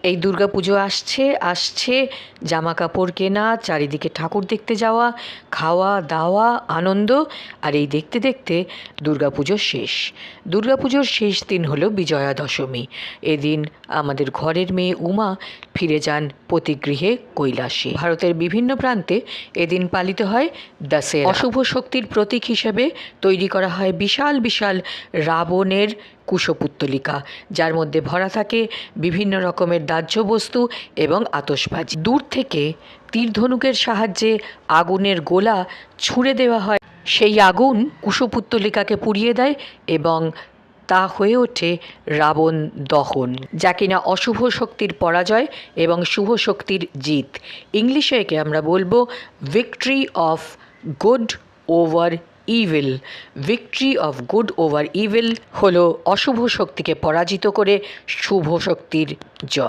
এই দুর্গা পুজো আসছে আসছে জামা কাপড় কেনা, চারিদিকে ঠাকুর দেখতে যাওয়া, খাওয়া, দাওয়া, আনন্দ, আর এই দেখতে দেখতে দুর্গাপুজো শেষ। দুর্গাপুজোর শেষ দিন হলো বিজয়া দশমী এদিন আমাদের ঘরের মেয়ে উমা ফিরে যান পতিগৃহে কৈলাসে। ভারতের বিভিন্ন প্রান্তে এদিন পালিত হয় দাসে অশুভ শক্তির প্রতীক হিসেবে তৈরি করা হয় বিশাল বিশাল রাবণের কুশপুত্তলিকা, যার মধ্যে ভরা থাকে বিভিন্ন রকমের দাহ্য বস্তু এবং আতশবাজি। দূর থেকে তীরধনুকের সাহায্যে আগুনের গোলা ছুঁড়ে দেওয়া হয়। সেই আগুন কুশপুত্তলিকাকে পুড়িয়ে দেয় এবং তা হয়ে ওঠে রাবণ দহন, যা কিনা অশুভ শক্তির পরাজয় এবং শুভ শক্তির জিত। ইংলিশে একে আমরা বলব victory of good over evil victory of good over evil হলো অশুভ শক্তিকে পরাজিত করে শুভ শক্তির জয়।